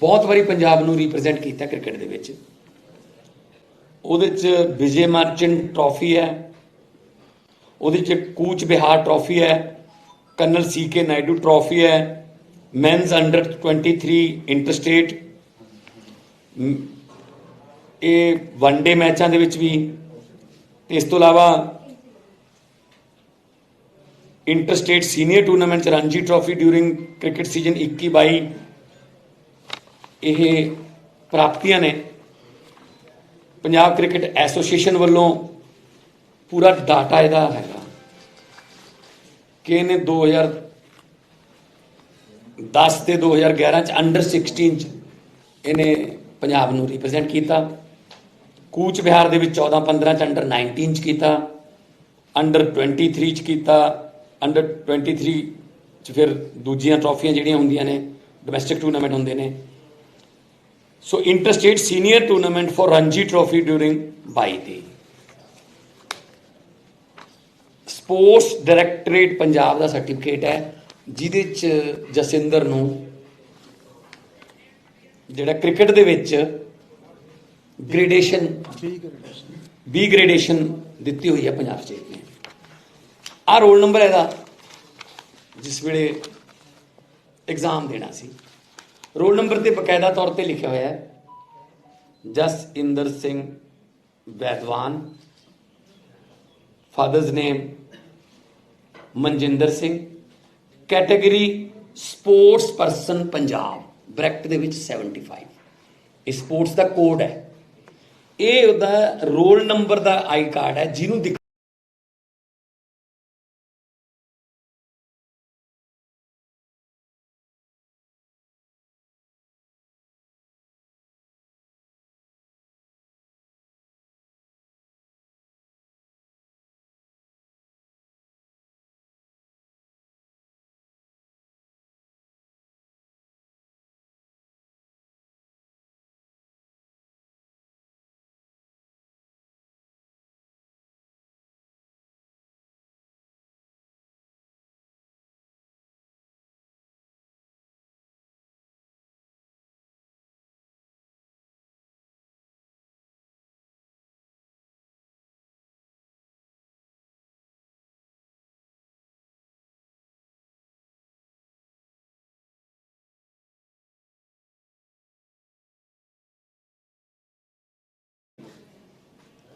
ਬਹੁਤ ਵਾਰੀ ਪੰਜਾਬ ਨੂੰ ਰਿਪਰੈਜ਼ੈਂਟ ਕੀਤਾ ਕ੍ਰਿਕਟ ਦੇ ਵਿੱਚ। ਉਹਦੇ ਚ ਵਿਜੇ ਮਰਚੈਂਟ ਟਰਾਫੀ ਹੈ। ਉਹਦੇ ਚ ਕੂਚ ਬਿਹਾਰ ਟਰਾਫੀ ਹੈ। Colonel C K Naidu trophy ਹੈ। ਮੈਨਸ ਅੰਡਰ 23 ਇੰਟਰਸਟੇਟ ਮ, ਇਹ ਵਨ ਡੇ ਮੈਚਾਂ ਦੇ ਵਿੱਚ ਵੀ। ਤੇ ਇਸ ਤੋਂ ਇਲਾਵਾ ਇੰਟਰਸਟੇਟ ਸੀਨੀਅਰ ਟੂਰਨਾਮੈਂਟ ਚ Ranji trophy during cricket season 21 22 ਇਹ ਪ੍ਰਾਪਤੀਆਂ ਨੇ। ਪੰਜਾਬ ਕ੍ਰਿਕਟ ਐਸੋਸੀਏਸ਼ਨ ਵੱਲੋਂ ਪੂਰਾ ਡਾਟਾ ਇਹਦਾ ਹੈਗਾ। ਕਿ ਇਹਨੇ 2010 ਤੇ 2011 ਚ ਅੰਡਰ 16 ਚ ਇਹਨੇ ਪੰਜਾਬ ਨੂੰ ਰਿਪਰੈਜ਼ੈਂਟ ਕੀਤਾ। ਕੂਚ ਬਿਹਾਰ ਦੇ ਵਿੱਚ 14 15 ਚ ਅੰਡਰ 19 ਚ ਕੀਤਾ। ਅੰਡਰ 23 ਚ ਕੀਤਾ। ਅੰਡਰ 23 ਚ ਫਿਰ ਦੂਜੀਆਂ ਟਰਾਫੀਆਂ ਜਿਹੜੀਆਂ ਹੁੰਦੀਆਂ ਨੇ ਡੋਮੈਸਟਿਕ ਟੂਰਨਾਮੈਂਟ ਹੁੰਦੇ ਨੇ। So interstate senior tournament for Ranji trophy during 22 ਦੀ ਸਪੋਰਟਸ ਡਾਇਰੈਕਟੋਰੇਟ ਪੰਜਾਬ ਦਾ ਸਰਟੀਫਿਕੇਟ ਹੈ, ਜਿਹਦੇ ਚ ਜਸਿੰਦਰ ਨੂੰ ਜਿਹੜਾ ਕ੍ਰਿਕਟ ਦੇ ਵਿੱਚ ਗ੍ਰੇਡੇਸ਼ਨ ਬੀ ਗ੍ਰੇਡੇਸ਼ਨ ਦਿੱਤੀ ਹੋਈ ਹੈ ਪੰਜਾਬ ਸਟੇਟ ਨੇ। ਆ ਰੋਲ ਨੰਬਰ ਇਹਦਾ, ਜਿਸ ਵੇਲੇ ਐਗਜ਼ਾਮ ਦੇਣਾ ਸੀ। ਰੋਲ ਨੰਬਰ ਤੇ ਬਕਾਇਦਾ ਤੌਰ ਤੇ ਲਿਖਿਆ ਹੋਇਆ ਹੈ। Jas Inder Singh Vaidwan. Father's name Manjinder Singh. Category sports person Punjab, bracket ਦੇ ਵਿੱਚ 75 ਇਹ ਸਪੋਰਟਸ ਦਾ ਕੋਡ ਹੈ। ਇਹ ਉਹਦਾ ਰੋਲ ਨੰਬਰ ਦਾ ਆਈ ਕਾਰਡ ਹੈ, ਜਿਹਨੂੰ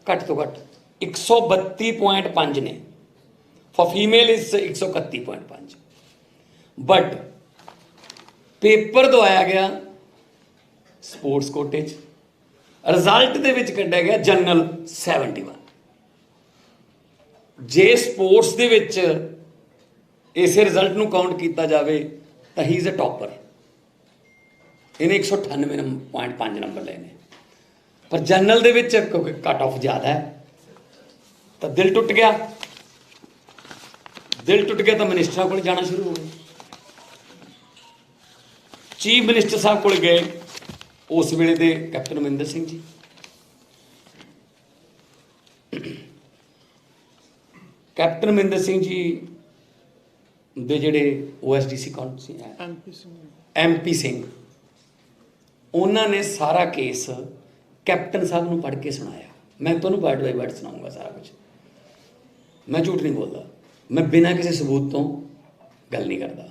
ਘੱਟ ਤੋਂ ਘੱਟ 132.5 ਨੇ। ਫॉर ਫੀਮੇਲ ਇਸ 131.5 ਬਟ ਪੇਪਰ ਦਵਾਇਆ ਗਿਆ ਸਪੋਰਟਸ ਕੋਟੇ ਚ ਰਿਜ਼ਲਟ ਦੇ ਵਿੱਚ ਕੱਢਿਆ ਗਿਆ ਜਨਰਲ 71 ਜੇ ਸਪੋਰਟਸ ਦੇ ਵਿੱਚ ਇਸੇ ਰਿਜ਼ਲਟ ਨੂੰ ਕਾਊਂਟ ਕੀਤਾ ਜਾਵੇ, ਤਾਂ ਹੀ ਇਜ਼ ਅ ਟਾਪਰ ਇਹਨੇ 198.5 ਨੰਬਰ ਲਏ ਨੇ। ਪਰ ਜਨਰਲ ਦੇ ਵਿੱਚ ਕਿਉਂਕਿ ਕੱਟ ਆਫ ਜ਼ਿਆਦਾ ਹੈ ਤਾਂ ਦਿਲ ਟੁੱਟ ਗਿਆ। ਦਿਲ ਟੁੱਟ ਗਿਆ ਤਾਂ ਮਿਨਿਸਟਰਾਂ ਕੋਲ ਜਾਣਾ ਸ਼ੁਰੂ ਹੋ ਗਿਆ। ਚੀਫ ਮਿਨਿਸਟਰ ਸਾਹਿਬ ਕੋਲ ਗਏ ਉਸ ਵੇਲੇ ਦੇ ਕੈਪਟਨ ਅਮਰਿੰਦਰ ਸਿੰਘ ਜੀ। ਕੈਪਟਨ ਅਮਰਿੰਦਰ ਸਿੰਘ ਜੀ ਦੇ ਜਿਹੜੇ ਓਐਸਡੀਸੀ ਕੌਣ ਸੀ? ਐਮਪੀ ਸਿੰਘ ਐਮਪੀ ਸਿੰਘ ਉਹਨਾਂ ਨੇ ਸਾਰਾ ਕੇਸ ਕੈਪਟਨ ਸਾਹਿਬ ਨੂੰ ਪੜ੍ਹ ਕੇ ਸੁਣਾਇਆ। ਮੈਂ ਤੁਹਾਨੂੰ ਵਰਡ ਬਾਈ ਵਰਡ ਸੁਣਾਉਂਗਾ ਸਾਰਾ ਕੁਝ ਮੈਂ ਝੂਠ ਨਹੀਂ ਬੋਲਦਾ। ਮੈਂ ਬਿਨਾਂ ਕਿਸੇ ਸਬੂਤ ਤੋਂ ਗੱਲ ਨਹੀਂ ਕਰਦਾ।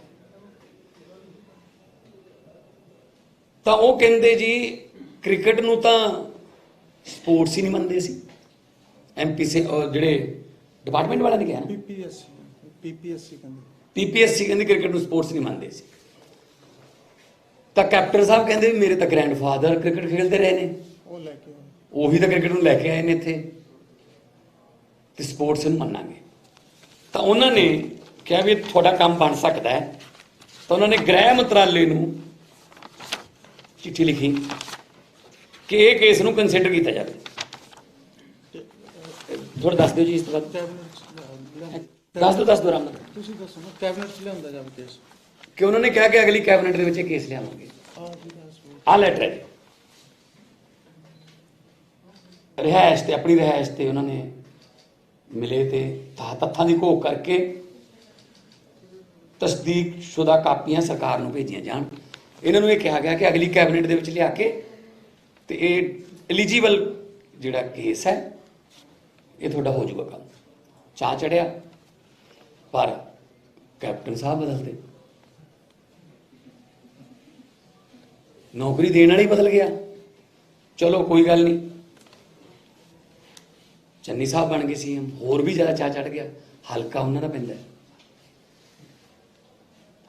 ਤਾਂ ਉਹ ਕਹਿੰਦੇ ਜੀ ਕ੍ਰਿਕਟ ਨੂੰ ਤਾਂ ਸਪੋਰਟਸ ਹੀ ਨਹੀਂ ਮੰਨਦੇ ਸੀ ਐਮਪੀ ਸੇ ਜਿਹੜੇ ਡਿਪਾਰਟਮੈਂਟ ਵਾਲਿਆਂ ਨੇ ਕਿਹਾ ਨਾ। ਪੀਪੀਐਸਸੀ ਪੀਪੀਐਸਸੀ ਕਹਿੰਦੇ। ਪੀਪੀਐਸਸੀ ਕਹਿੰਦੇ ਕ੍ਰਿਕਟ ਨੂੰ ਸਪੋਰਟਸ ਨਹੀਂ ਮੰਨਦੇ ਸੀ ਤਾਂ ਕੈਪਟਨ ਸਾਹਿਬ ਕਹਿੰਦੇ ਮੇਰੇ ਤਾਂ ਗ੍ਰੈਂਡਫਾਦਰ ਕ੍ਰਿਕਟ ਖੇਡਦੇ ਰਹੇ ਨੇ। ਉਹ ਲੈ ਕੇ ਆਏ। ਉਹੀ ਤਾਂ ਕ੍ਰਿਕਟ ਨੂੰ ਲੈ ਕੇ ਆਏ ਨੇ ਇੱਥੇ। ਤੇ ਸਪੋਰਟਸ ਨੂੰ ਮੰਨਾਂਗੇ। ਤਾਂ ਉਹਨਾਂ ਨੇ ਕਿਹਾ ਵੀ ਤੁਹਾਡਾ ਕੰਮ ਬਣ ਸਕਦਾ ਹੈ। ਤਾਂ ਉਹਨਾਂ ਨੇ ਗ੍ਰਹਿ ਮੰਤਰਾਲੇ ਨੂੰ ਚਿੱਠੀ ਲਿਖੀ ਕਿ ਇਹ ਕੇਸ ਨੂੰ ਕੰਸੀਡਰ ਕੀਤਾ ਜਾਵੇ। ਥੋੜਾ ਦੱਸ ਦਿਓ ਜੀ ਇਸ ਤੋਂ ਬਾਅਦ। ਦੱਸ ਦਿਓ ਦੱਸ ਦਿਓ ਰਾਮ ਤੁਸੀਂ ਦੱਸੋ ਨਾ ਕੈਬਨਿਟ ਚ ਲਿਆਉਂਦਾ ਜਾਵੇ ਕੇਸ ਕਿ ਉਹਨਾਂ ਨੇ ਕਿਹਾ ਕਿ ਅਗਲੀ ਕੈਬਨਿਟ ਦੇ ਵਿੱਚ ਇਹ ਕੇਸ ਲਿਆਵਾਂਗੇ। ਆ ਜੀ ਲੈਟਰ ਹੈ ਜੀ ਰਿਹਾਇਸ਼ ਤੇ, ਆਪਣੀ ਰਿਹਾਇਸ਼ ਤੇ ਉਹਨਾਂ ਨੇ ਮਿਲੇ ਤੇ ਤੱਥਾਂ ਦੀ ਘੋਖ ਕਰਕੇ ਤਸਦੀਕ ਸ਼ੁਦਾ ਕਾਪੀਆਂ ਸਰਕਾਰ ਨੂੰ ਭੇਜੀਆਂ ਜਾਣ। ਇਹਨਾਂ ਨੂੰ ਇਹ ਕਿਹਾ ਗਿਆ ਕਿ ਅਗਲੀ ਕੈਬਨਿਟ ਦੇ ਵਿੱਚ ਲਿਆ ਕੇ ਤੇ ਇਹ ਐਲੀਜੀਬਲ ਜਿਹੜਾ ਕੇਸ ਹੈ, ਇਹ ਤੁਹਾਡਾ ਹੋ ਜਾਊਗਾ ਕੰਮ। ਚਾਹ ਚੜਿਆ, ਪਰ ਕੈਪਟਨ ਸਾਹਿਬ ਬਦਲਦੇ। ਨੌਕਰੀ ਦੇਣ ਵਾਲਾ ਬਦਲ ਗਿਆ। ਚਲੋ, ਕੋਈ ਗੱਲ ਨਹੀਂ। ਚੰਨੀ ਸਾਹਿਬ ਬਣ ਗਏ ਸੀ ਹੋਰ ਵੀ ਜ਼ਿਆਦਾ ਚਾਹ ਚੜ ਗਿਆ। ਹਲਕਾ ਉਹਨਾਂ ਦਾ ਪੈਂਦਾ।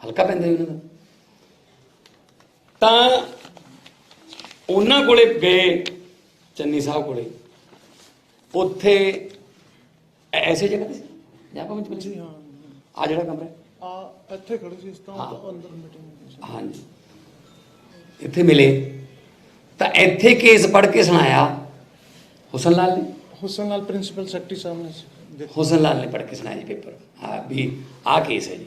ਹਲਕਾ ਪੈਂਦਾ ਉਹਨਾਂ ਦਾ। ਤਾਂ ਉਹਨਾਂ ਕੋਲੇ ਗਏ ਚੰਨੀ ਸਾਹਿਬ ਕੋਲੇ। ਉੱਥੇ ਐਸੇ ਜਗ੍ਹਾ ਤੇ ਸੀ? ਜਾਂ ਜੀ ਮਿੰਟ ਹਾਂ ਆ ਜਿਹੜਾ ਕਮਰਾ? ਆ ਇੱਥੇ ਖੜੇ ਸੀ ਇਸ ਤੋਂ ਅੰਦਰ ਮੀਟਿੰਗ ਸੀ। ਹਾਂਜੀ। ਇੱਥੇ ਮਿਲੇ। ਤਾਂ ਇੱਥੇ ਕੇਸ ਪੜ੍ਹ ਕੇ ਸੁਣਾਇਆ ਹੁਸਨ ਲਾਲ ਨੇ। ਹੁਸਨ ਲਾਲ ਪ੍ਰਿੰਸੀਪਲ ਸੈਕਟਰੀ ਸਾਹਮਣੇ ਸੀ। ਦੇਖੋ। ਹੁਸਨ ਲਾਲ ਨੇ ਪੜ੍ਹ ਕੇ ਸੁਣਾਇਆ ਜੀ ਪੇਪਰ। ਹਾਂ ਵੀ ਆਹ ਕੇਸ ਹੈ ਜੀ।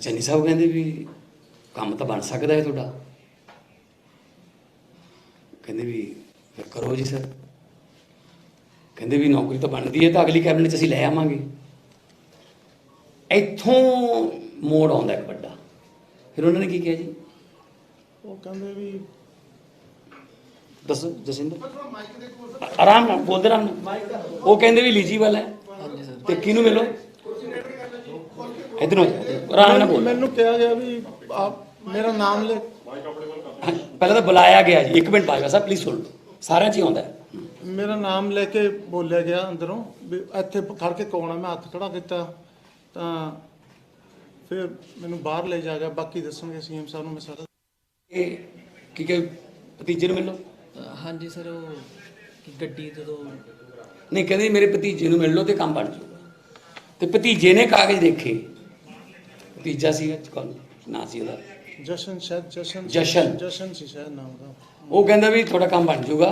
ਚੰਨੀ ਸਾਹਿਬ ਕਹਿੰਦੇ ਵੀ ਕੰਮ ਤਾਂ ਬਣ ਸਕਦਾ ਹੈ ਤੁਹਾਡਾ। ਕਹਿੰਦੇ ਵੀ ਫਿਰ ਕਰੋ ਜੀ ਸਰ। ਕਹਿੰਦੇ ਵੀ ਨੌਕਰੀ ਤਾਂ ਬਣਦੀ ਹੈ ਤਾਂ ਅਗਲੀ ਕੈਬਨਿਟ 'ਚ ਅਸੀਂ ਲੈ ਆਵਾਂਗੇ। ਇੱਥੋਂ ਮੋੜ ਆਉਂਦਾ ਇੱਕ ਵੱਡਾ। ਫਿਰ ਉਹਨਾਂ ਨੇ ਕੀ ਕਿਹਾ ਜੀ? ਉਹ ਕਹਿੰਦੇ ਵੀ ਦੱਸੋ ਜਸਿੰਦਰ। ਆਰਾਮ ਨਾਲ ਬੋਲਦੇ ਨਾਲ। ਉਹ ਕਹਿੰਦੇ ਵੀ ਲੀਜੀਬਲ ਹੈ। ਤੇ ਕਿਹਨੂੰ ਮਿਲੋ? ਇਧਰੋਂ ਆਰਾਮ ਨਾਲ ਬੋਲ। ਮੈਨੂੰ ਕਿਹਾ ਗਿਆ ਵੀ ਆਪ ਮੇਰਾ ਨਾਮ ਲੈ। ਪਹਿਲਾਂ ਤਾਂ ਬੁਲਾਇਆ ਗਿਆ ਜੀ। ਇੱਕ ਮਿੰਟ ਬਾਜਵਾ ਸਾਹਿਬ ਪਲੀਜ਼ ਸੁਣ ਲਓ ਸਾਰਿਆਂ 'ਚ ਹੀ ਆਉਂਦਾ ਹੈ। ਮੇਰਾ ਨਾਮ ਲੈ ਕੇ ਬੋਲਿਆ ਗਿਆ ਅੰਦਰੋਂ ਵੀ ਇੱਥੇ ਖੜ ਕੇ ਕੌਣ ਆ? ਮੈਂ ਹੱਥ ਖੜਾ ਕੀਤਾ। ਤਾਂ ਫਿਰ ਮੈਨੂੰ ਬਾਹਰ ਲੈ ਜਾ ਗਿਆ। ਬਾਕੀ ਦੱਸਣਗੇ ਸੀਐਮ ਸਾਹਿਬ ਨੂੰ ਮੈਂ ਸਾਰਾ। ਇਹ ਕੀ ਕਿ ਭਤੀਜੇ ਨੂੰ ਮਿਲੋ। ਹਾਂਜੀ ਸਰ ਉਹ ਕਿ ਗੱਡੀ ਜਦੋਂ ਨਹੀਂ ਕਹਿੰਦੇ ਮੇਰੇ ਭਤੀਜੇ ਨੂੰ ਮਿਲ ਲਓ ਤੇ ਕੰਮ ਬਣ ਜਾਊਗਾ ਤੇ ਭਤੀਜੇ ਨੇ ਕਾਗਜ਼ ਦੇਖੇ। ਭਤੀਜਾ ਸੀ ਕੌਣ? ਨਾਂ ਸੀ ਉਹਦਾ। ਜਸ਼ਨ ਸ਼ਾਇਦ ਜਸ਼ਨ ਜਸ਼ਨ। ਜਸ਼ਨ ਸੀ ਸ਼ਾਇਦ ਨਾਮ ਦਾ ਉਹ ਕਹਿੰਦਾ ਵੀ ਤੁਹਾਡਾ ਕੰਮ ਬਣ ਜਾਊਗਾ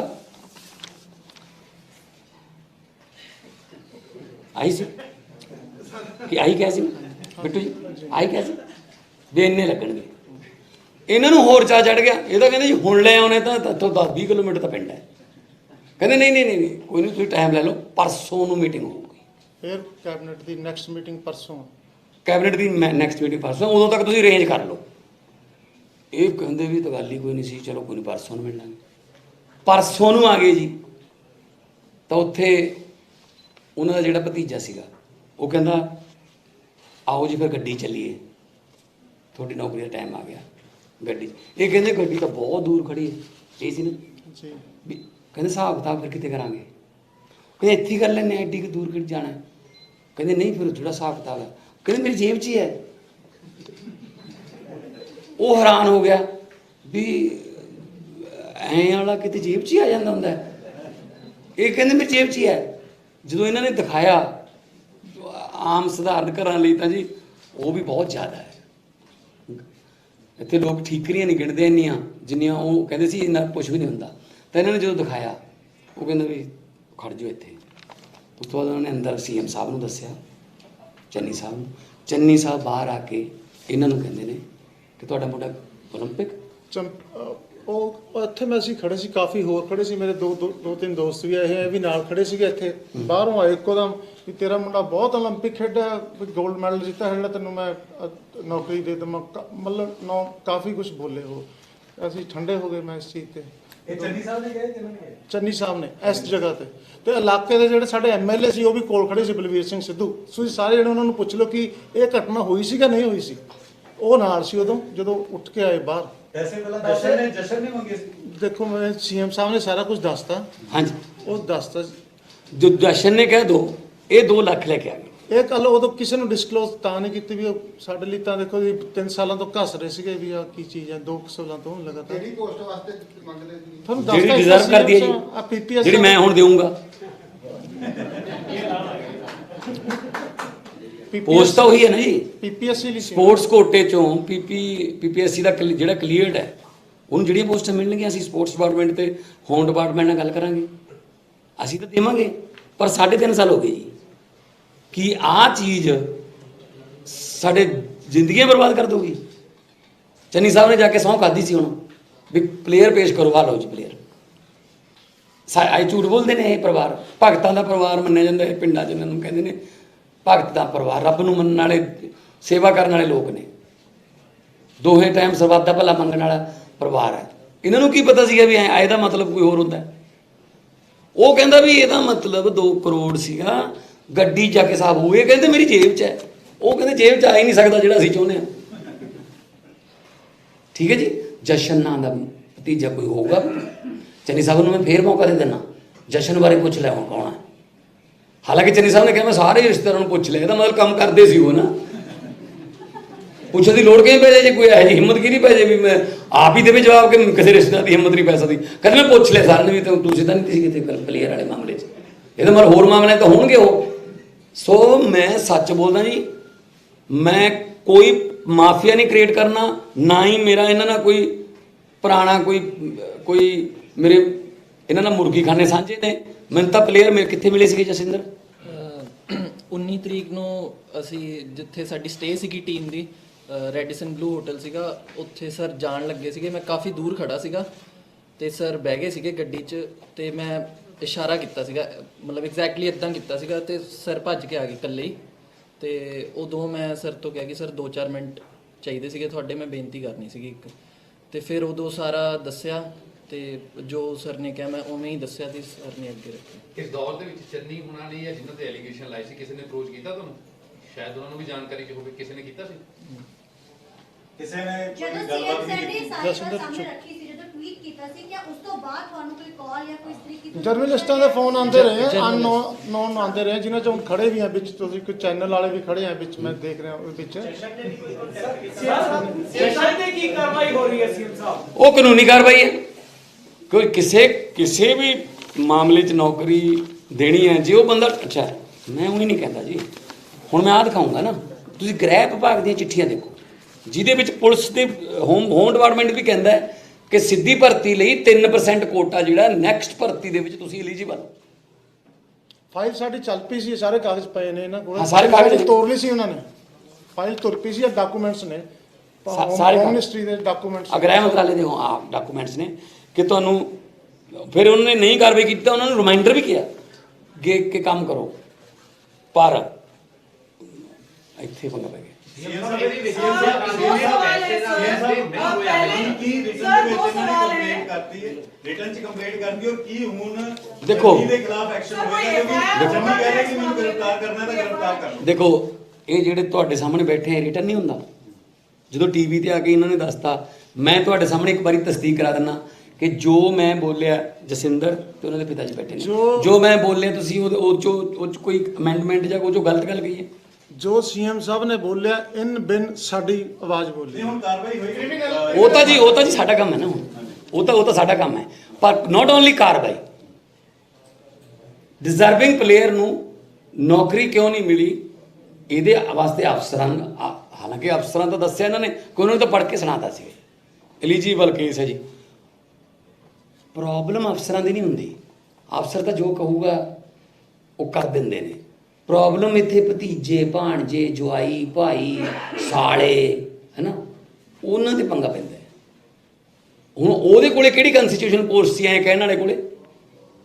ਆਈ ਸੀ? ਕਿ ਆਈ ਕਿਹਾ ਸੀ? ਬਿੱਟੂ ਜੀ ਆਈ ਕਿਹਾ ਸੀ? ਵੀ ਇੰਨੇ ਲੱਗਣਗੇ। ਇਹਨਾਂ ਨੂੰ ਹੋਰ ਚਾ ਚੜ ਗਿਆ। ਇਹ ਤਾਂ ਕਹਿੰਦੇ ਜੀ ਹੁਣ ਲੈ ਆਉਣੇ ਤਾਂ ਇੱਥੋਂ 10 20 ਕਿਲੋਮੀਟਰ ਤਾਂ ਪਿੰਡ ਹੈ। ਕਹਿੰਦੇ ਨਹੀਂ ਨਹੀਂ ਨਹੀਂ ਕੋਈ ਨਹੀਂ ਤੁਸੀਂ ਟਾਈਮ ਲੈ ਲਓ ਪਰਸੋਂ ਨੂੰ ਮੀਟਿੰਗ ਹੋਊਗੀ। ਫਿਰ ਕੈਬਨਿਟ ਦੀ ਨੈਕਸਟ ਮੀਟਿੰਗ ਪਰਸੋਂ। ਕੈਬਨਿਟ ਦੀ ਨੈਕਸਟ ਮੀਟਿੰਗ ਪਰਸੋਂ ਉਦੋਂ ਤੱਕ ਤੁਸੀਂ ਅਰੇਂਜ ਕਰ ਲਓ। ਇਹ ਕਹਿੰਦੇ ਵੀ ਤਾਂ ਗੱਲ ਹੀ ਕੋਈ ਨਹੀਂ ਸੀ ਚਲੋ ਕੋਈ ਨਹੀਂ ਪਰਸੋਂ ਨੂੰ ਮਿਲ ਲਾਂਗੇ ਪਰਸੋਂ ਨੂੰ ਆ ਗਏ ਜੀ। ਤਾਂ ਉੱਥੇ ਉਹਨਾਂ ਦਾ ਜਿਹੜਾ ਭਤੀਜਾ ਸੀਗਾ ਉਹ ਕਹਿੰਦਾ ਆਓ ਜੀ ਫਿਰ ਗੱਡੀ ਚੱਲੀਏ। ਤੁਹਾਡੀ ਨੌਕਰੀ ਦਾ ਟਾਈਮ ਆ ਗਿਆ। ਗੱਡੀ 'ਚ। ਇਹ ਕਹਿੰਦੇ ਗੱਡੀ ਤਾਂ ਬਹੁਤ ਦੂਰ ਖੜੀ ਹੈ। ਇਹ ਸੀ ਨਾ। ਜੀ। ਵੀ ਕਹਿੰਦੇ ਹਿਸਾਬ ਕਿਤਾਬ ਫਿਰ ਕਿਤੇ ਕਰਾਂਗੇ? ਕਹਿੰਦੇ ਇੱਥੇ ਹੀ ਕਰ ਲੈਣੇ ਐਡੀ ਕਿ ਦੂਰ ਕਿੱਥੇ ਜਾਣਾ ਹੈ? ਕਹਿੰਦੇ ਨਹੀਂ ਫਿਰ ਜਿਹੜਾ ਹਿਸਾਬ ਕਿਤਾਬ ਹੈ। ਕਹਿੰਦੇ ਮੇਰੀ ਜੇਬ 'ਚ ਹੀ ਹੈ। ਉਹ ਹੈਰਾਨ ਹੋ ਗਿਆ ਵੀ ਐਂ ਵਾਲਾ ਕਿਤੇ ਜੇਬ 'ਚ ਹੀ ਆ ਜਾਂਦਾ ਹੁੰਦਾ ਹੈ। ਇਹ ਕਹਿੰਦੇ ਮੇਰੀ ਜੇਬ 'ਚ ਹੀ ਹੈ। ਜਦੋਂ ਇਹਨਾਂ ਨੇ ਦਿਖਾਇਆ ਆਮ ਸਧਾਰਨ ਘਰਾਂ ਲਈ ਤਾਂ ਜੀ ਉਹ ਵੀ ਬਹੁਤ ਜ਼ਿਆਦਾ ਹੈ। ਇੱਥੇ ਲੋਕ ਠੀਕਰੀਆਂ ਨਹੀਂ ਗਿਣਦੇ ਇੰਨੀਆਂ ਜਿੰਨੀਆਂ ਉਹ ਕਹਿੰਦੇ ਸੀ ਇੰਨਾ ਕੁਝ ਵੀ ਨਹੀਂ ਹੁੰਦਾ ਤਾਂ ਇਹਨਾਂ ਨੇ ਜਦੋਂ ਦਿਖਾਇਆ ਉਹ ਕਹਿੰਦੇ ਵੀ ਖੜ ਜਾਓ ਇੱਥੇ ਉਸ ਤੋਂ ਬਾਅਦ ਉਹਨਾਂ ਨੇ ਅੰਦਰ ਸੀਐਮ ਸਾਹਿਬ ਨੂੰ ਦੱਸਿਆ ਚੰਨੀ ਸਾਹਿਬ ਨੂੰ ਚੰਨੀ ਸਾਹਿਬ ਬਾਹਰ ਆ ਕੇ ਇਹਨਾਂ ਨੂੰ ਕਹਿੰਦੇ ਨੇ ਕਿ ਤੁਹਾਡਾ ਮੁੰਡਾ 올림픽 ਚੰਪ- ਅਹ ਉਹ ਉਹ ਇੱਥੇ ਮੈਂ ਅਸੀਂ ਖੜੇ ਸੀ ਕਾਫੀ ਹੋਰ ਖੜੇ ਸੀ ਮੇਰੇ ਦੋ ਦੋ ਦੋ ਤਿੰਨ ਦੋਸਤ ਵੀ ਆਏ ਹੋਏ ਆ ਵੀ ਨਾਲ ਖੜੇ ਸੀਗੇ ਇੱਥੇ ਬਾਹਰੋਂ ਆਏ ਇੱਕੋਦਮ ਵੀ ਤੇਰਾ ਮੁੰਡਾ ਬਹੁਤ 올림픽 ਖੇਡਿਆ ਵੀ 골ਡ ਮੈਡਲ ਜਿੱਤਿਆ ਹੈ ਜਿਹੜਾ ਤੈਨੂੰ ਮੈਂ ਨੌਕਰੀ ਦੇ ਦਵਾਂ। ਮਤਲਬ ਨੌ ਕਾਫੀ ਕੁਝ ਬੋਲੇ ਉਹ। ਅਸੀਂ ਠੰਡੇ ਹੋ ਗਏ ਮੈਂ ਇਸ ਚੀਜ਼ ਤੇ। ਚੰਨੀ ਸਾਹਿਬ ਨੇ ਇਸ ਜਗ੍ਹਾ ਤੇ। ਤੇ ਇਲਾਕੇ ਦੇ ਜਿਹੜੇ ਸਾਡੇ ਐਮਐਲਏ ਸੀ ਉਹ ਵੀ ਕੋਲ ਖੜੇ ਸੀ ਬਲਵੀਰ ਸਿੰਘ ਸਿੱਧੂ। ਤੁਸੀਂ ਸਾਰੇ ਜਣੇ ਉਹਨਾਂ ਨੂੰ ਪੁੱਛ ਲਓ ਕਿ ਇਹ ਘਟਨਾ ਹੋਈ ਸੀ ਕਿ ਨਹੀਂ ਹੋਈ ਸੀ? ਉਹ ਨਾਲ ਸੀ ਉਦੋਂ ਜਦੋਂ ਉੱਠ ਕੇ ਆਏ ਬਾਹਰ। ਦੇਖੋ ਮੈਂ ਸੀਐਮ ਸਾਹਿਬ ਨੇ ਸਾਰਾ ਕੁਝ ਦੱਸਤਾ। ਹਾਂਜੀ। ਉਹ ਦੱਸਤਾ। ਜੋ ਜਸ਼ਨ ਨੇ ਕਹਿ ਦੋ। ਇਹ 2 ਲੱਖ ਲੈ ਕੇ ਆ ਗਏ। ਇਹ ਕੱਲ ਉਦੋਂ ਕਿਸੇ ਨੂੰ ਡਿਸਕਲੋਜ਼ ਤਾਂ ਨਹੀਂ ਕੀਤੀ ਵੀ ਉਹ ਸਾਡੇ ਲਈ ਤਾਂ ਦੇਖੋ ਜੀ 3 ਸਾਲਾਂ ਤੋਂ ਘਸ ਰਹੇ ਸੀਗੇ ਵੀ ਆ ਕੀ ਚੀਜ਼ ਹੈ 2 ਸਾਲਾਂ ਤੋਂ ਲਗਾਤਾਰ। ਕਿਹੜੀ ਪੋਸਟ ਵਾਸਤੇ ਮੰਗਦੇ ਸੀ? ਤੁਹਾਨੂੰ ਜਿਹੜੀ ਦੱਸਤਾ ਡਿਜ਼ਰਵ ਕਰਦੀ ਹੈ ਆ ਪੀਪੀਐਸ ਜਿਹੜੀ ਮੈਂ ਹੁਣ ਦੇਵਾਂਗਾ ਪੋਸਟ ਤਾਂ ਉਹੀ ਹੈ ਨਾ ਜੀ। ਪੀਪੀਐਸਸੀ ਲਈ ਸਪੋਰਟਸ ਕੋਟੇ ਚੋਂ ਪੀਪੀ ਪੀਪੀਐਸਸੀ ਦਾ ਜਿਹੜਾ ਕਲੀਅਰਡ ਹੈ ਉਹਨੂੰ ਜਿਹੜੀਆਂ ਪੋਸਟਾਂ ਮਿਲਣਗੀਆਂ ਅਸੀਂ ਸਪੋਰਟਸ ਡਿਪਾਰਟਮੈਂਟ ਤੇ ਹੋਮ ਡਿਪਾਰਟਮੈਂਟ ਨਾਲ ਗੱਲ ਕਰਾਂਗੇ। ਅਸੀਂ ਤਾਂ ਦੇਵਾਂਗੇ ਪਰ 3.5 ਸਾਲ ਹੋ ਗਏ ਜੀ। ਕਿ ਆਹ ਚੀਜ਼ ਸਾਡੇ ਜ਼ਿੰਦਗੀ ਬਰਬਾਦ ਕਰ ਦੋਗੀ ਚੰਨੀ ਸਾਹਿਬ ਨੇ ਜਾ ਕੇ ਸਹੁੰ ਖਾਦੀ ਸੀ ਹੁਣ, ਵੀ ਪਲੇਅਰ ਪੇਸ਼ ਕਰੋ ਆ ਲਓ ਜੀ ਪਲੇਅਰ ਆਈ ਝੂਠ ਬੋਲਦੇ ਨੇ ਇਹ ਪਰਿਵਾਰ। ਭਗਤਾਂ ਦਾ ਪਰਿਵਾਰ ਮੰਨਿਆ ਜਾਂਦਾ ਹੈ ਪਿੰਡਾਂ 'ਚ ਇਹਨਾਂ ਨੂੰ ਕਹਿੰਦੇ ਨੇ, ਭਗਤ ਦਾ ਪਰਿਵਾਰ, ਰੱਬ ਨੂੰ ਮੰਨਣ ਵਾਲੇ, ਸੇਵਾ ਕਰਨ ਵਾਲੇ ਲੋਕ ਨੇ। ਦੋਹੇ ਟਾਈਮ ਸਰਬੱਤ ਦਾ ਭਲਾ ਮੰਗਣ ਵਾਲਾ ਪਰਿਵਾਰ ਹੈ। ਇਹਨਾਂ ਨੂੰ ਕੀ ਪਤਾ ਸੀਗਾ ਵੀ ਐ ਇਹਦਾ ਮਤਲਬ ਕੋਈ ਹੋਰ ਹੁੰਦਾ? ਉਹ ਕਹਿੰਦਾ ਵੀ ਇਹਦਾ ਮਤਲਬ 2 ਕਰੋੜ ਸੀਗਾ। ਗੱਡੀ ਜਾ ਕੇ ਹਿਸਾਬ ਹੋਏ ਕਹਿੰਦੇ ਮੇਰੀ ਜੇਬ 'ਚ ਹੈ। ਉਹ ਕਹਿੰਦੇ ਜੇਬ 'ਚ ਆ ਹੀ ਨਹੀਂ ਸਕਦਾ ਜਿਹੜਾ ਅਸੀਂ ਚਾਹੁੰਦੇ ਹਾਂ। ਠੀਕ ਹੈ ਜੀ? ਜਸ਼ਨ ਨਾਂ ਦਾ ਭਤੀਜਾ ਕੋਈ ਹੋਊਗਾ। ਚੰਨੀ ਸਾਹਿਬ ਨੂੰ ਮੈਂ ਫੇਰ ਮੌਕਾ ਦੇ ਦੇਣਾ ਜਸ਼ਨ ਬਾਰੇ ਪੁੱਛ ਲੈ ਹੁਣ ਕੌਣ ਹੈ। ਹਾਲਾਂਕਿ ਚੰਨੀ ਸਾਹਿਬ ਨੇ ਕਿਹਾ ਮੈਂ ਸਾਰੇ ਰਿਸ਼ਤੇਦਾਰਾਂ ਨੂੰ ਪੁੱਛ ਲਿਆ। ਇਹਦਾ ਮਤਲਬ ਕੰਮ ਕਰਦੇ ਸੀ ਉਹ ਨਾ। ਪੁੱਛਣ ਦੀ ਲੋੜ ਕਿਵੇਂ ਪੈ ਜਾਏ ਜੇ ਕੋਈ ਇਹੋ ਜਿਹੀ ਹਿੰਮਤ ਕੀ ਨਹੀਂ ਪੈ ਜਾਏ ਵੀ ਮੈਂ ਆਪ ਹੀ ਦੇਵੇ ਜਵਾਬ ਕਿ ਕਿਸੇ ਰਿਸ਼ਤੇਦਾਰ ਦੀ ਹਿੰਮਤ ਨਹੀਂ ਪੈ ਸਕਦੀ। ਕਹਿੰਦੇ ਮੈਂ ਪੁੱਛ ਲਿਆ ਸਾਰਿਆਂ ਨੇ ਵੀ ਤੂੰ ਤੁਸੀਂ ਤਾਂ ਨਹੀਂ ਸੀ ਕਿਤੇ ਪਲੇਅਰ ਵਾਲੇ ਮਾਮਲੇ 'ਚ। ਇਹਦਾ ਮਤਲਬ ਹੋਰ ਮਾਮਲੇ ਤਾਂ ਹੋਣਗੇ ਉਹ। ਸੋ ਮੈਂ ਸੱਚ ਬੋਲਦਾ ਜੀ, ਮੈਂ ਕੋਈ ਮਾਫੀਆ ਨਹੀਂ ਕ੍ਰੀਏਟ ਕਰਨਾ, ਨਾ ਹੀ ਮੇਰਾ ਇਹਨਾਂ ਨਾਲ ਕੋਈ ਪੁਰਾਣਾ ਕੋਈ ਕੋਈ ਮੇਰੇ ਇਹਨਾਂ ਨਾਲ ਮੁਰਗੀ ਖਾਨੇ ਸਾਂਝੇ ਨੇ। ਮੈਨੂੰ ਤਾਂ ਪਲੇਅਰ ਮੇਰੇ ਕਿੱਥੇ ਮਿਲੇ ਸੀਗੇ ਜਸਿੰਦਰ ਅਹ 19 ਤਰੀਕ ਨੂੰ ਅਸੀਂ ਜਿੱਥੇ ਸਾਡੀ ਸਟੇ ਸੀਗੀ ਟੀਮ ਦੀ ਰੈਡੀਸਨ ਬਲੂ ਹੋਟਲ ਸੀਗਾ, ਉੱਥੇ ਸਰ ਜਾਣ ਲੱਗੇ ਸੀਗੇ। ਮੈਂ ਕਾਫੀ ਦੂਰ ਖੜਾ ਸੀਗਾ ਤੇ ਸਰ ਬਹਿ ਗਏ ਸੀਗੇ ਗੱਡੀ 'ਚ ਤੇ ਮੈਂ ਇਸ਼ਾਰਾ ਕੀਤਾ ਸੀਗਾ ਮਤਲਬ ਐਗਜ਼ੈਕਟਲੀ ਇਦਾਂ ਕੀਤਾ ਸੀਗਾ ਤੇ ਸਰ ਭੱਜ ਕੇ ਆ ਗਏ ਇਕੱਲੇ ਹੀ। ਤੇ ਉਦੋਂ ਮੈਂ ਸਰ ਤੋਂ ਕਿਹਾ ਕਿ ਸਰ 2-4 ਮਿੰਟ ਚਾਹੀਦੇ ਸੀਗੇ ਤੁਹਾਡੇ ਮੈਂ ਬੇਨਤੀ ਕਰਨੀ ਸੀਗੀ ਇੱਕ। ਤੇ ਫਿਰ ਉਦੋਂ ਸਾਰਾ ਦੱਸਿਆ ਤੇ ਜੋ ਸਰ ਨੇ ਕਿਹਾ ਮੈਂ ਉਵੇਂ ਹੀ ਦੱਸਿਆ ਤੇ ਸਰ ਨੇ ਅੱਗੇ ਰੱਖਿਆ। ਇਸ ਦੌਰ ਦੇ ਵਿੱਚ ਚੰਨੀ ਹੁਣਾਂ ਨੇ ਜਾਂ ਜਿਨ੍ਹਾਂ ਤੇ ਐਲੀਗੇਸ਼ਨ ਲਾਏ ਸੀ ਕਿਸੇ ਨੇ ਅਪਰੋਚ ਕੀਤਾ ਤੁਹਾਨੂੰ? ਸ਼ਾਇਦ ਉਹਨਾਂ ਨੂੰ ਵੀ ਜਾਣਕਾਰੀ ਕਿ ਹੋਵੇ ਕਿਸੇ ਨੇ ਕੀਤਾ ਸੀ? ਕਿਸੇ ਨੇ ਕੋਈ ਗੱਲਬਾਤ ਨਹੀਂ ਨੇ ਕੀਤੀ। ਜਸਵਿੰਦਰ ਚੁੱਪ। ਰੱਖੀ ਸੀ ਜਦੋਂ ਟਵੀਟ ਕੀਤਾ ਸੀ ਕਿ ਉਸ ਤੋਂ ਬਾਅਦ ਤੁਹਾਨੂੰ ਕੋਈ ਕਾਲ ਜਾਂ ਕੋਈ ਇਸ ਤਰੀਕੇ ਦੀ ਜਰਨਲਿਸਟਾਂ ਦੇ ਫੋਨ ਆਉਂਦੇ ਰਹੇ। ਅਨਨੋਨ ਨੋਨ ਆਉਂਦੇ ਰਹੇ ਜਿਨ੍ਹਾਂ ਚੋਂ ਖੜੇ ਵੀ ਆ ਵਿੱਚ ਤੁਸੀਂ ਕੋਈ ਚੈਨਲ ਵਾਲੇ ਵੀ ਖੜੇ ਆ ਵਿੱਚ ਮੈਂ ਦੇਖ ਰਿਹਾ ਉਹ ਵਿੱਚ। ਸੈਸ਼ਨ ਤੇ ਕੀ ਕਾਰਵਾਈ ਹੋ ਰਹੀ ਹੈ ਸੀਐਮ ਸਾਹਿਬ? ਉਹ ਕਾਨੂੰਨੀ ਕਾਰਵਾਈ ਹੈ। ਕੋਈ ਕਿਸੇ ਕਿਸੇ ਵੀ ਮਾਮਲੇ 'ਚ ਨੌਕਰੀ ਦੇਣੀ ਹੈ ਜੇ ਉਹ ਬੰਦਾ ਅੱਛਾ ਮੈਂ ਉਹੀ ਨਹੀਂ ਕਹਿੰਦਾ ਜੀ। ਹੁਣ ਮੈਂ ਆਹ ਦਿਖਾਉਂਗਾ ਨਾ। ਤੁਸੀਂ ਗ੍ਰਹਿ ਵਿਭਾਗ ਦੀਆਂ ਚਿੱਠੀਆਂ ਦੇਖੋ ਜਿਹਦੇ ਵਿੱਚ ਪੁਲਿਸ ਦੇ ਹੋਮ ਹੋਮ ਡਿਪਾਰਟਮੈਂਟ ਵੀ ਕਹਿੰਦਾ ਹੈ ਕਿ ਸਿੱਧੀ ਭਰਤੀ ਲਈ 3% ਕੋਟਾ ਜਿਹੜਾ ਨੈਕਸਟ ਭਰਤੀ ਦੇ ਵਿੱਚ ਤੁਸੀਂ ਐਲੀਜੀਬਲ ਫਾਈਲ ਸਾਡੀ ਚੱਲ ਪਈ ਸੀ ਸਾਰੇ ਕਾਗਜ਼ ਪਏ ਨੇ ਇਹਨਾਂ ਕੋਲ। ਹਾਂ, ਸਾਰੇ ਕਾਗਜ਼ ਫਾਈਲ ਤੋੜ ਲਈ ਸੀ ਉਹਨਾਂ ਨੇ। ਫਾਈਲ ਤੁਰ ਪਈ ਸੀ ਇਹ ਡਾਕੂਮੈਂਟਸ ਨੇ। ਸਾ- ਸਾਰੇ ਕਾਗਜ਼। ਮਿਨਿਸਟਰੀ ਦੇ ਡਾਕੂਮੈਂਟਸ ਅਗ੍ਰਹਿ ਮੰਤਰਾਲੇ ਦੇ ਆ ਡਾਕੂਮੈਂਟਸ ਨੇ ਕਿ ਤੁਹਾਨੂੰ ਫਿਰ ਉਹਨਾਂ ਨੇ ਨਹੀਂ ਕਾਰਵਾਈ ਕੀਤੀ ਤਾਂ ਉਹਨਾਂ ਨੂੰ ਰਿਮਾਈਂਡਰ ਵੀ ਕੀਤਾ ਕਿ ਕਿ ਕੰਮ ਕਰੋ। ਪਰ ਇੱਥੇ ਪੰਗਾ ਪੈ ਗਿਆ। ਰਿਟਰਨ ਚ ਕੰਪਲੇਂਟ ਕਰਤੀ ਔਰ ਕੀ ਹੁਣ ਦੇਖੋ। ਦੇ ਖਿਲਾਫ ਐਕਸ਼ਨ ਹੋਏਗਾ? ਕਿਉਂਕਿ ਜੱਜੀ ਕਹਿ ਰਿਹਾ ਕਿ ਮੈਨੂੰ ਗ੍ਰਿਫਤਾਰ ਕਰਨਾ ਹੈ ਤਾਂ ਗ੍ਰਿਫਤਾਰ ਕਰ ਲਓ ਦੇਖੋ ਇਹ ਜਿਹੜੇ ਤੁਹਾਡੇ ਸਾਹਮਣੇ ਬੈਠੇ ਆ ਰਿਟਰਨ ਨਹੀਂ ਹੁੰਦਾ। ਜਦੋਂ ਟੀਵੀ ਤੇ ਆ ਕੇ ਇਹਨਾਂ ਨੇ ਦੱਸਤਾ ਮੈਂ ਤੁਹਾਡੇ ਸਾਹਮਣੇ ਇੱਕ ਵਾਰੀ ਤਸਦੀਕ ਕਰਾ ਦਿੰਨਾ ਕਿ ਜੋ ਮੈਂ ਬੋਲਿਆ ਜਸਿੰਦਰ ਤੇ ਉਹਨਾਂ ਦੇ ਪਿਤਾ ਜੀ ਬੈਠੇ ਨੇ। ਜੋ- ਮੈਂ ਬੋਲਿਆ ਤੁਸੀਂ ਉਹ ਚੋਂ ਉਹ 'ਚ ਕੋਈ ਅਮੈਂਡਮੈਂਟ ਜਾਂ ਉਹ ਚੋਂ ਗਲਤ ਗੱਲ ਕਹੀ ਹੈ। ਜੋ ਸੀਐਮ ਸਾਹਿਬ ਨੇ ਬੋਲਿਆ ਇਨ ਬਿਨ ਸਾਡੀ ਆਵਾਜ਼ ਬੋਲੀ। ਹੁਣ ਕਾਰਵਾਈ ਹੋਏਗੀ ਉਹ ਤਾਂ ਜੀ ਉਹ ਤਾਂ ਜੀ ਸਾਡਾ ਕੰਮ ਹੈ ਨਾ ਉਹ ਤਾਂ ਉਹ ਤਾਂ ਸਾਡਾ ਕੰਮ ਹੈ। ਪਰ ਨਾਟ ਓਨਲੀ ਕਾਰਵਾਈ ਡਿਜ਼ਰਵਿੰਗ ਪਲੇਅਰ ਨੂੰ ਨੌਕਰੀ ਕਿਉਂ ਨਹੀਂ ਮਿਲੀ? ਇਹਦੇ ਵਾਸਤੇ ਅਫਸਰਾਂ ਹਾਲਾਂਕਿ ਅਫਸਰਾਂ ਤਾਂ ਦੱਸਿਆ ਇਹਨਾਂ ਨੇ ਕੋਈ ਉਹਨਾਂ ਨੂੰ ਤਾਂ ਪੜ੍ਹ ਕੇ ਸੁਣਾਤਾ ਸੀ। ਐਲੀਜੀਬਲ ਕੇਸ ਹੈ ਜੀ। ਪ੍ਰੋਬਲਮ ਅਫਸਰਾਂ ਦੀ ਨਹੀਂ ਹੁੰਦੀ। ਅਫਸਰ ਤਾਂ ਜੋ ਕਹੂਗਾ ਉਹ ਕਰ ਦਿੰਦੇ ਨੇ। ਪ੍ਰੋਬਲਮ ਇੱਥੇ ਭਤੀਜੇ, ਭਾਣਜੇ ਜਵਾਈ ਭਾਈ, ਸਾਲੇ, ਹੈਨਾ? ਉਹਨਾਂ ਤੇ ਪੰਗਾ ਪੈਂਦਾ ਹੁਣ ਉਹਦੇ ਕੋਲੇ ਕਿਹੜੀ ਕਨਸਟੀਟਿਊਸ਼ਨ ਪੋਸਟ ਸੀ, ਐ ਕਹਿਣ ਵਾਲੇ ਕੋਲੇ?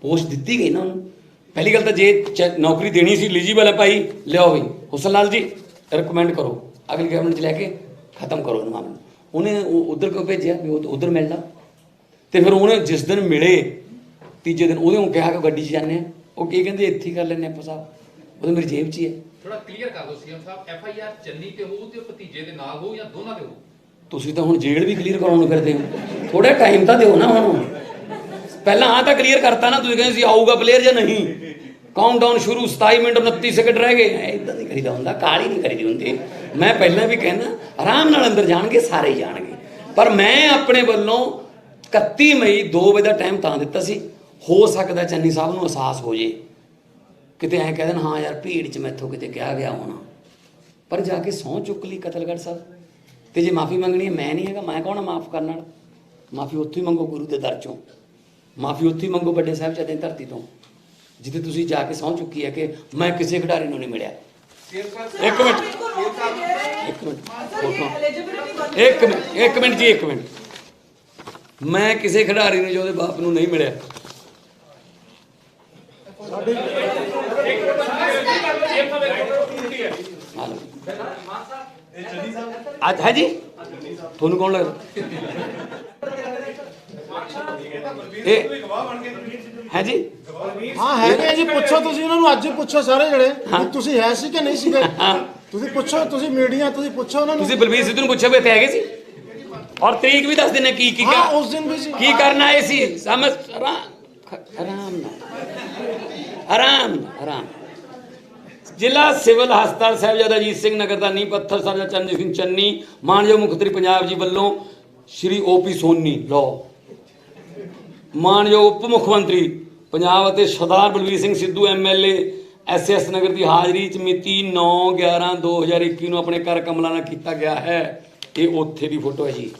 ਪੋਸਟ ਦਿੱਤੀ ਗਈ ਨਾ ਉਹਨੂੰ। ਪਹਿਲੀ ਗੱਲ ਤਾਂ ਜੇ ਚ- ਨੌਕਰੀ ਦੇਣੀ ਸੀ ਐਲੀਜੀਬਲ ਹੈ ਭਾਈ, ਲਿਆਓ ਵੀ ਹੁਸਨ ਲਾਲ ਜੀ ਰეკਮੈਂਡ ਕਰੋ। ਅਗਲੀ ਗਵਰਨਮੈਂਟ ਚ ਲੈ ਕੇ ਖਤਮ ਕਰੋ ਇਹ ਮਾਮਲੇ। ਨੂੰ। ਉਹਨੇ ਉਧਰ ਕਿਉਂ ਭੇਜਿਆ? ਵੀ ਉਹ ਉਧਰ ਮਿਲਦਾ ਤੇ ਫਿਰ ਉਹਨੇ ਜਿਸ ਦਿਨ ਮਿਲੇ, ਤੀਜੇ ਦਿਨ ਉਹਦੇ ਨੂੰ ਕਿਹਾ ਕਿ ਗੱਡੀ 'ਚ ਜਾਂਦੇ ਆ। ਉਹ ਕੀ ਕਹਿੰਦੇ, ਇੱਥੇ ਹੀ ਕਰ ਲੈਣੇ ਆਪਾਂ ਸਾਹਿਬ ਉਹ ਮੇਰੀ ਜੇਬ 'ਚ ਹੀ ਹੈ। ਥੋੜਾ ਕਲੀਅਰ ਕਰ ਦਿਓ ਸੀਐਮ ਸਾਹਿਬ ਐਫ ਆਈ ਆਰ ਚੰਨੀ ਤੇ ਹੋਊ ਤੇ ਭਤੀਜੇ ਦੇ ਨਾਲ ਹੋਊ ਜਾਂ ਦੋਨਾਂ ਦੇ ਹੋਊ? ਤੁਸੀਂ ਤਾਂ ਹੁਣ ਜੇਲ੍ਹ ਵੀ ਕਲੀਅਰ ਕਰਾਉਣ ਨੂੰ ਫਿਰਦੇ ਹੋ। ਥੋੜਾ ਟਾਈਮ ਤਾਂ ਦਿਓ ਨਾ ਹੁਣ। ਪਹਿਲਾਂ ਆ ਤਾਂ ਕਲੀਅਰ ਕਰਤਾ ਨਾ ਤੁਸੀਂ ਕਹਿੰਦੇ ਸੀ ਆਊਗਾ ਪਲੇਅਰ ਜਾਂ ਨਹੀਂ? ਕਾਊਂਟਡਾਊਨ ਸ਼ੁਰੂ 27 ਮਿੰਟ 29 ਸੈਕਿੰਡ ਰਹਿ ਗਏ। ਐਦਾਂ ਨਹੀਂ ਕਰੀਦਾ ਹੁੰਦਾ ਕਾਲੀ ਨਹੀਂ ਕਰੀਦੀ ਹੁੰਦੀ। ਮੈਂ ਪਹਿਲਾਂ ਵੀ ਕਹਿੰਦਾ ਆਰਾਮ ਨਾਲ ਅੰਦਰ ਜਾਣਗੇ ਸਾਰੇ ਹੀ ਜਾਣਗੇ। ਪਰ ਮੈਂ ਆਪਣੇ ਵੱਲੋਂ 31 ਮਈ 2 ਵਜੇ ਦਾ ਟਾਈਮ ਤਾਂ ਦਿੱਤਾ ਸੀ। ਹੋ ਸਕਦਾ ਚੰਨੀ ਸਾਹਿਬ ਨੂੰ ਅਹਿਸਾਸ ਹੋ ਜੇ। ਕਿਤੇ ਐਂ ਕਹਿ ਦੇਣ, ਹਾਂ ਯਾਰ, ਭੀੜ 'ਚ ਮੈਥੋਂ ਕਿਤੇ ਕਿਹਾ ਗਿਆ ਹੋਣਾ। ਪਰ ਜਾ ਕੇ ਸਹੁੰ ਚੁੱਕ ਲਈ ਕਤਲਗੜ੍ਹ ਸਾਹਿਬ। ਤੇ ਜੇ ਮਾਫੀ ਮੰਗਣੀ ਹੈ, ਮੈਂ ਨਹੀਂ ਹੈਗਾ, ਮੈਂ ਕੌਣ ਮਾਫ ਕਰਨ ਵਾਲਾ? ਮਾਫੀ ਉੱਥੇ ਹੀ ਮੰਗੋ ਗੁਰੂ ਦੇ ਦਰ ਚੋਂ। ਮਾਫੀ ਉੱਥੇ ਹੀ ਮੰਗੋ ਵੱਡੇ ਸਾਹਿਬ ਦੀ ਧਰਤੀ ਤੋਂ। ਜਿੱਥੇ ਤੁਸੀਂ ਜਾ ਕੇ ਸਹੁੰ ਚੁੱਕੀ ਹੈ ਕਿ ਮੈਂ ਕਿਸੇ ਖਿਡਾਰੀ ਨੂੰ ਨਹੀਂ ਮਿਲਿਆ। ਇੱਕ ਮਿੰਟ। ਇੱਕ ਮਿੰਟ। ਇੱਕ ਮਿੰਟ। ਇੱਕ ਮਿੰਟ ਜੀ, ਇੱਕ ਮਿੰਟ। ਮੈਂ ਕਿਸੇ ਖਿਡਾਰੀ ਨੂੰ ਜੋ ਉਹਦੇ ਬਾਪ ਨੂੰ ਨਹੀਂ ਮਿਲਿਆ। ਸਾਡੀ ਆ ਲਓ। ਇਹ ਚੰਨੀ ਸਾਹਿਬ ਅੱਜ ਹੈ ਜੀ? ਤੁਹਾਨੂੰ ਕੌਣ ਲੱਗਦਾ? ਇਹ ਹੈ ਜੀ? ਹਾਂ ਹੈਗੇ ਜੀ ਪੁੱਛੋ ਤੁਸੀਂ ਉਹਨਾਂ ਨੂੰ ਅੱਜ ਹੀ ਪੁੱਛੋ ਸਾਰੇ ਜਣੇ ਵੀ ਤੁਸੀਂ ਹੈ ਸੀ ਕਿ ਨਹੀਂ ਸੀਗੇ? ਤੁਸੀਂ ਪੁੱਛੋ ਤੁਸੀਂ ਮੀਡੀਆ ਤੁਸੀਂ ਪੁੱਛੋ ਉਹਨਾਂ ਨੂੰ। ਤੁਸੀਂ ਬਲਬੀਰ ਸਿੱਧੂ ਨੂੰ ਪੁੱਛਿਆ ਵੀ ਇੱਥੇ ਹੈਗੇ ਸੀ? ਔਰ ਤਰੀਕ ਵੀ ਦੱਸ ਦਿੰਨੇ ਕੀ ਕੀ ਹਾਂ ਕਰ- ਉਸ ਦਿਨ ਵੀ ਸੀ। ਕੀ ਕਰਨ ਆਏ ਸੀ? ਸਮਝ ਆਰਾਮ ਆਰਾਮ ਨਾਲ। ਆਰਾਮ ਨਾਲ, ਆਰਾਮ। ਜ਼ਿਲ੍ਹਾ ਸਿਵਲ ਹਸਪਤਾਲ ਸਾਹਿਬਜ਼ਾਦਾ ਅਜੀਤ ਸਿੰਘ ਨਗਰ ਦਾ ਨੀਂਹ ਪੱਥਰ ਸਾਹਿਬਜ਼ਾਦਾ ਚਰਨਜੀਤ ਸਿੰਘ ਚੰਨੀ, ਮਾਨਯੋਗ ਮੁੱਖ ਮੰਤਰੀ ਪੰਜਾਬ ਜੀ ਵੱਲੋਂ ਸ਼੍ਰੀ ਓਪੀ ਸੋਨੀ ਲੋ ਮਾਨਯੋਗ ਉਪ ਮੁੱਖ ਮੰਤਰੀ ਪੰਜਾਬ ਅਤੇ Sardar Balvir Singh Sidhu MLA S S Nagar ਦੀ ਹਾਜ਼ਰੀ ਚ ਮਿਤੀ 9 11 2021 ਨੂੰ ਆਪਣੇ ਘਰ ਕਮਲਾ ਨਾਲ ਕੀਤਾ ਗਿਆ ਹੈ। ਇਹ ਉੱਥੇ ਦੀ ਫੋਟੋ ਹੈ ਜੀ।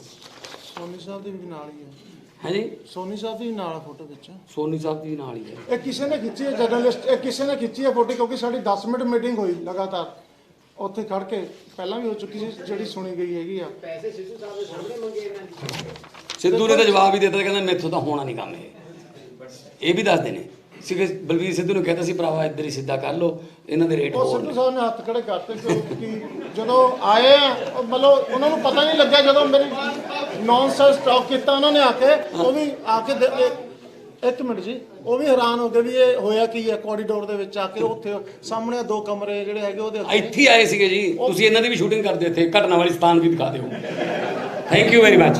ਸੋਨੀ ਸਾਹਿਬ ਦੀ ਵੀ ਨਾਲ ਹੀ ਹੈ। ਹੈ ਜੀ ਸੋਨੀ ਸਾਹਿਬ ਦੀ ਨਾਲ ਫੋਟੋ ਵਿੱਚ ਸੋਨੀ ਸਾਹਿਬ ਦੀ ਨਾਲ ਹੀ ਹੈ। ਇਹ ਕਿਸੇ ਨੇ ਖਿੱਚੀ ਹੈ ਜਰਨਲਿਸਟ ਇਹ ਕਿਸੇ ਨੇ ਖਿੱਚੀ ਹੈ ਫੋਟੋ ਕਿਉਂਕਿ ਸਾਡੀ 10 ਮਿੰਟ ਮੀਟਿੰਗ ਹੋਈ ਲਗਾਤਾਰ। ਉੱਥੇ ਖੜ ਕੇ ਪਹਿਲਾਂ ਵੀ ਹੋ ਚੁੱਕੀ ਸੀ ਜਿਹੜੀ ਸੁਣੀ ਗਈ ਹੈਗੀ ਆ। ਸਿੱਧੂ ਨੇ। ਤਾਂ ਜਵਾਬ ਹੀ ਦਿੱਤਾ ਕਹਿੰਦਾ ਮੈਥੋਂ ਤਾਂ ਹੋਣਾ ਨਹੀਂ ਕੰਮ ਇਹ। ਇਹ ਵੀ ਦੱਸਦੇ ਨੇ। ਸਿੱਧੇ ਬਲਵੀਰ ਸਿੱਧੂ ਨੂੰ ਕਹਿੰਦਾ ਸੀ ਭਰਾਵਾ ਇੱਧਰ ਹੀ ਸਿੱਧਾ ਕਰ ਲਓ ਇਹਨਾਂ ਦੇ ਰੇਟ ਉਹ ਹੋਰ ਸਿੱਧੂ ਨੇ। ਸਾਹਿਬ ਨੇ ਹੱਥ ਖੜੇ ਕਰਤੇ ਕਿ ਜਦੋਂ ਆਏ ਆ ਉਹ ਮਤਲਬ ਉਹਨਾਂ ਨੂੰ ਪਤਾ ਨਹੀਂ ਲੱਗਿਆ ਜਦੋਂ ਮੇਰੀ ਨੌਨਸੈਂਸ ਟਾਕ ਕੀਤਾ ਉਹਨਾਂ ਨੇ ਆ ਕੇ ਉਹ ਵੀ ਆ ਕੇ ਦੇ- ਇਹ- ਇੱਕ ਮਿੰਟ ਜੀ ਉਹ ਵੀ ਹੈਰਾਨ ਹੋ ਗਏ ਵੀ ਇਹ ਹੋਇਆ ਕੀ ਹੈ ਕੋਰੀਡੋਰ ਦੇ ਵਿੱਚ ਆ ਕੇ ਉੱਥੇ ਸਾਹਮਣੇ ਦੋ ਕਮਰੇ ਜਿਹੜੇ ਹੈਗੇ ਉਹਦੇ ਉੱਤੇ। ਇੱਥੇ ਹੀ ਆਏ ਸੀਗੇ ਜੀ। ਤੁਸੀਂ ਇਹਨਾਂ ਦੀ ਵੀ ਸ਼ੂਟਿੰਗ ਕਰਦੇ ਇੱਥੇ ਘਟਨਾ ਵਾਲੀ ਸਥਾਨ ਵੀ ਦਿਖਾ ਦਿਓ। Thank you very much